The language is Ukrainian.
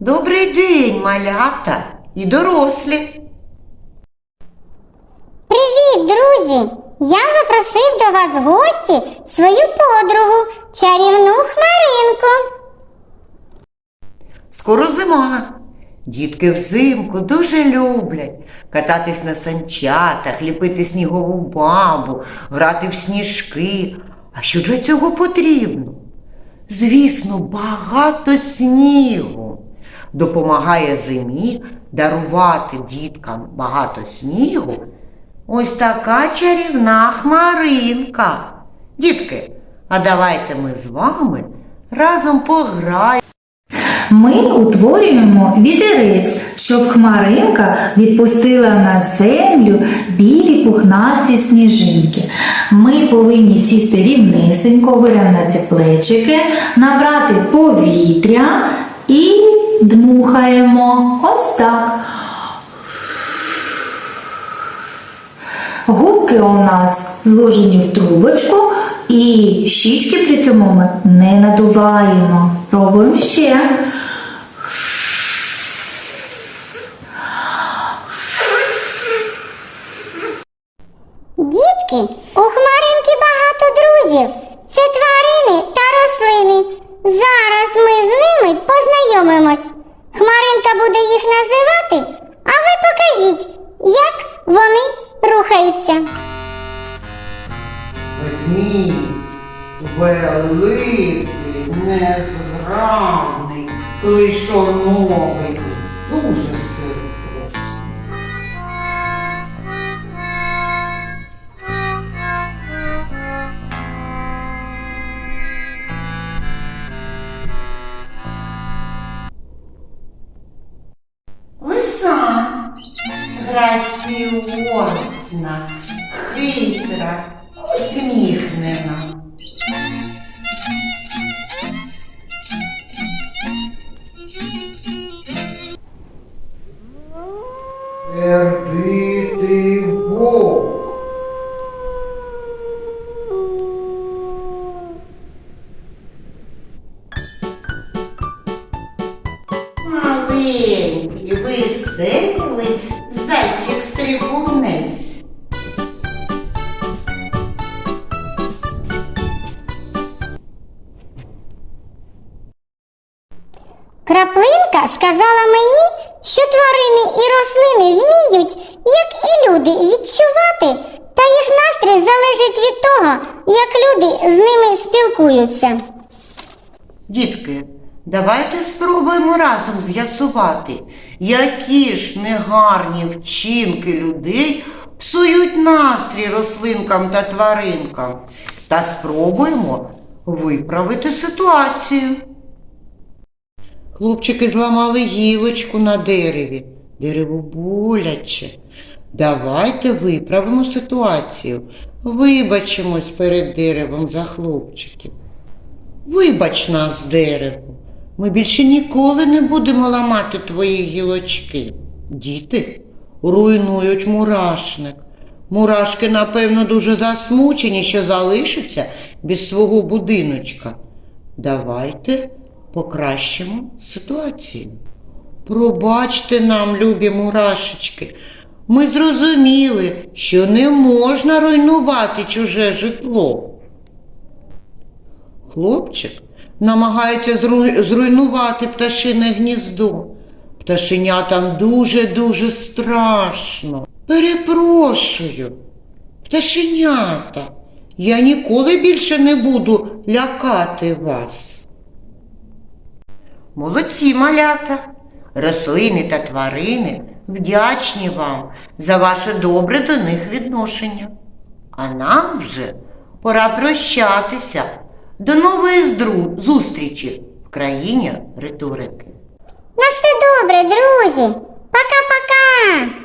Добрий день, малята і дорослі. Привіт, друзі! Я запросив до вас в гості свою подругу, чарівну хмаринку. Скоро зима. Дітки взимку дуже люблять кататись на санчатах, ліпити снігову бабу, грати в сніжки. А що для цього потрібно? Звісно, багато снігу. Допомагає зимі дарувати діткам багато снігу. Ось така чарівна хмаринка. Дітки, а давайте ми з вами разом пограємо. Ми утворюємо вітерець, щоб хмаринка відпустила на землю білі пухнасті сніжинки. Ми повинні сісти рівнесенько, вирівняти плечики, набрати повітря і дмухаємо. Ось так. Губки у нас зложені в трубочку і щічки при цьому ми не надуваємо. Пробуємо ще. Дітки, у хмаринки багато друзів. Називати, а ви покажіть, як вони рухаються. Ведмідь, великий, незграбний, клишоновий, дуже граціозна, хитра, усміхнена. Сердитий зайчик-стрибунець. Краплинка сказала мені, що тварини і рослини вміють, як і люди, відчувати, та їх настрій залежить від того, як люди з ними спілкуються. Дітки, давайте спробуємо разом з'ясувати, які ж негарні вчинки людей псують настрій рослинкам та тваринкам. Та спробуємо виправити ситуацію. Хлопчики зламали гілочку на дереві. Дерево боляче. Давайте виправимо ситуацію. Вибачимось перед деревом за хлопчиків. Вибач нас, дерево. Ми більше ніколи не будемо ламати твої гілочки. Діти руйнують мурашник. Мурашки, напевно, дуже засмучені, що залишаться без свого будиночка. Давайте покращимо ситуацію. Пробачте нам, любі мурашечки. Ми зрозуміли, що не можна руйнувати чуже житло. Хлопчик намагається зру- зруйнувати пташине гніздо. Пташенятам дуже-дуже страшно. Перепрошую, пташенята, я ніколи більше не буду лякати вас. Молодці малята, рослини та тварини вдячні вам за ваше добре до них відношення. А нам вже пора прощатися. До нової зустрічі в країні риторики. На все добре, друзі. Пока-пока.